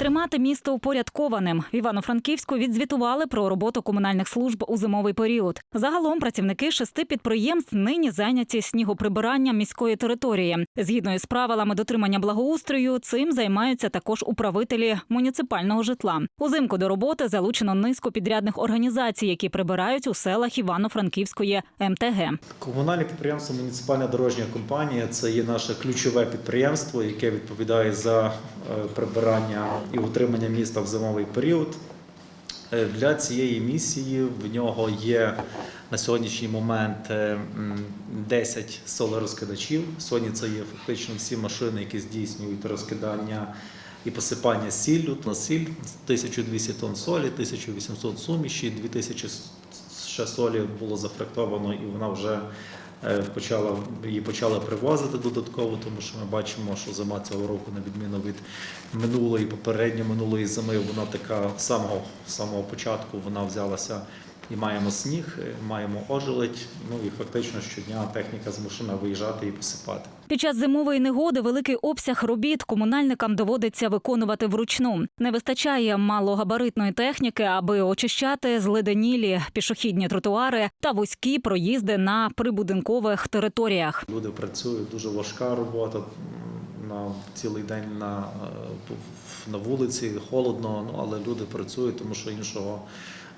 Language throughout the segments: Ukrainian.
Тримати місто упорядкованим в Івано-Франківську відзвітували про роботу комунальних служб у зимовий період. Загалом працівники шести підприємств нині зайняті снігоприбиранням міської території. Згідно із правилами дотримання благоустрою, цим займаються також управителі муніципального житла. Узимку до роботи залучено низку підрядних організацій, які прибирають у селах Івано-Франківської МТГ. Комунальне підприємство Муніципальна дорожня компанія це є наше ключове підприємство, яке відповідає за е, прибирання і утримання міста в зимовий період. Е, Для цієї місії в нього є на сьогоднішній момент е, м, 10 солерозкидачів. Сьогодні це є фактично всі машини, які здійснюють розкидання і посипання сіллю. На сіль 1200 тонн солі, 1800 суміші, 2000 ще солі було зафрактовано, і вона вже е, почала її почали привозити додатково, тому що ми бачимо, що зима цього року, на відміну від минулої, попередньо минулої зими, вона така самого самого початку вона взялася. І маємо сніг, маємо ожеледь. Ну і фактично щодня техніка змушена виїжджати і посипати. Під час зимової негоди великий обсяг робіт комунальникам доводиться виконувати вручну. Не вистачає малогабаритної техніки, аби очищати зледенілі пішохідні тротуари та вузькі проїзди на прибудинкових територіях. Люди працюють, дуже важка робота на цілий день на, е, на вулиці, холодно, ну але люди працюють, тому що іншого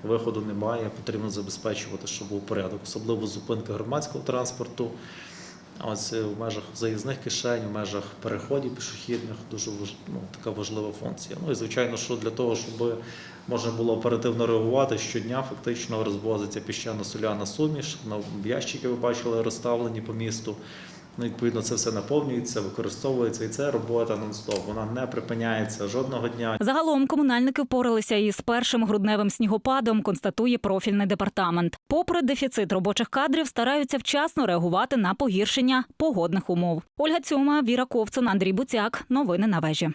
виходу немає. Потрібно забезпечувати, щоб був порядок, особливо зупинка громадського транспорту. Ось е, в межах заїзних кишень, в межах переходів пішохідних дуже ну, така важлива функція. Ну і звичайно, що для того, щоб можна було оперативно реагувати, щодня фактично розвозиться піщано-соляна суміш. На ящики ви бачили розставлені по місту. Ну, відповідно, це все наповнюється, використовується, і це робота нон-стоп. Вона не припиняється жодного дня. Загалом комунальники впоралися із першим грудневим снігопадом, констатує профільний департамент. Попри дефіцит робочих кадрів, стараються вчасно реагувати на погіршення погодних умов. Ольга Цюма, Віра Ковцун, Андрій Буцяк. Новини на вежі.